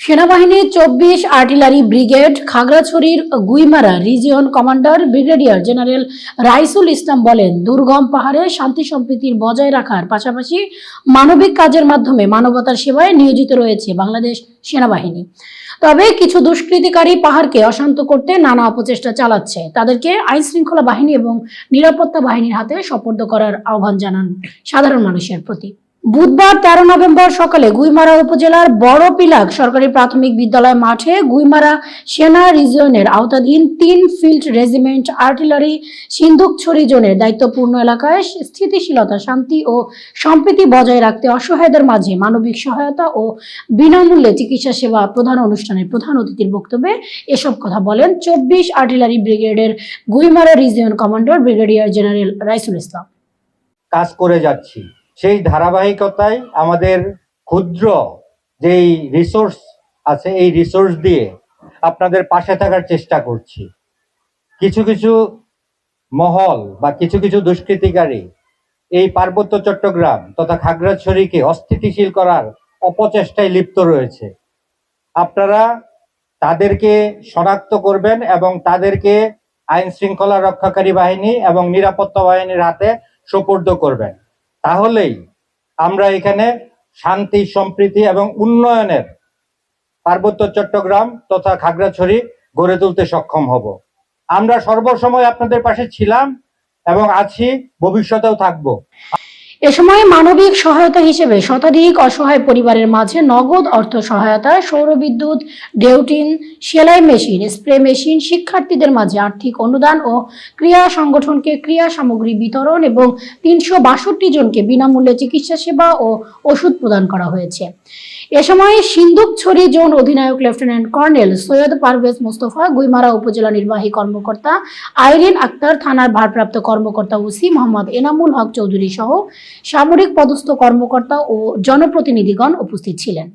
সেনাবাহিনীর চব্বিশ artillery brigade খাগড়াছড়ির Guimara region commander brigadier general Raisul Islam বলেন, দুর্গম পাহাড়ে শান্তি সম্প্রীতির বজায় রাখার পাশাপাশি মানবিক কাজের মাধ্যমে মানবতার সেবায় নিয়োজিত রয়েছে বাংলাদেশ সেনাবাহিনী। তবে কিছু দুষ্কৃতিকারী পাহাড়কে অশান্ত করতে নানা অপচেষ্টা চালাচ্ছে। তাদেরকে আইন শৃঙ্খলা বাহিনী এবং নিরাপত্তা বাহিনীর হাতে সপর্দ করার আহ্বান জানান সাধারণ মানুষের প্রতি। বুধবার তেরো নভেম্বর সকালে গুইমারা উপজেলার বড় পিলাক সরকারি প্রাথমিক বিদ্যালয় মাঠে গুইমারা সেনা রিজিয়নের আওতাধীন তিন ফিল্ড রেজিমেন্ট আর্টিলারি সিন্ধুকছড়ি জোনের দায়িত্বপূর্ণ এলাকায় স্থিতিশীলতা, শান্তি ও সম্প্রীতি বজায় রাখতে অসহায়দের মাঝে মানবিক সহায়তা ও বিনামূল্যে চিকিৎসা সেবা প্রধান অনুষ্ঠানের প্রধান অতিথির বক্তব্যে এসব কথা বলেন চব্বিশ আর্টিলারি ব্রিগেডের Guimara region commander brigadier general Raisul Islam. কাজ করে যাচ্ছি। সেই ধারাবাহিকতায় আমাদের ক্ষুদ্র যেই রিসোর্স আছে, এই রিসোর্স দিয়ে আপনাদের পাশে থাকার চেষ্টা করছি। কিছু কিছু মহল বা কিছু কিছু দুষ্কৃতিকারী এই পার্বত্য চট্টগ্রাম তথা খাগড়াছড়িকে অস্থিতিশীল করার অপচেষ্টায় লিপ্ত রয়েছে। আপনারা তাদেরকে শনাক্ত করবেন এবং তাদেরকে আইন শৃঙ্খলা রক্ষাকারী বাহিনী এবং নিরাপত্তা বাহিনীর হাতে সোপর্দ করবেন। তাহলেই আমরা এখানে শান্তি, সম্প্রীতি এবং উন্নয়নের পার্বত্য চট্টগ্রাম তথা খাগড়াছড়ি গড়ে তুলতে সক্ষম হব। আমরা সর্বসময় আপনাদের পাশে ছিলাম এবং আছি, ভবিষ্যতেও থাকব। এ সময় মানবিক সহায়তা হিসেবে শতাধিক অসহায় পরিবারের মাঝে নগদ অর্থ সহায়তা, সৌরবিদ্যুৎ, ডেউটিন, সেলাই মেশিন, স্প্রে মেশিন, শিক্ষার্থীদের মাঝে আর্থিক অনুদান ও ক্রিয়া সংগঠনকে ক্রিয়া সামগ্রী বিতরণ এবং তিনশো বাষট্টি জনকে বিনামূল্যে চিকিৎসা সেবা ও ওষুধ প্রদান করা হয়েছে। এ সময় সিন্ধুকছড়ি জোন অধিনায়ক লেফটেন্যান্ট কর্নেল সৈয়দ পারভেজ মোস্তফা, গুইমারা উপজেলা নির্বাহী কর্মকর্তা, আইরিন আক্তার থানার ভারপ্রাপ্ত কর্মকর্তা ওসি মোহাম্মদ এনামুল হক চৌধুরী সহ সামরিক পদস্থ কর্মকর্তা ও জনপ্রতিনিধিগণ উপস্থিত ছিলেন।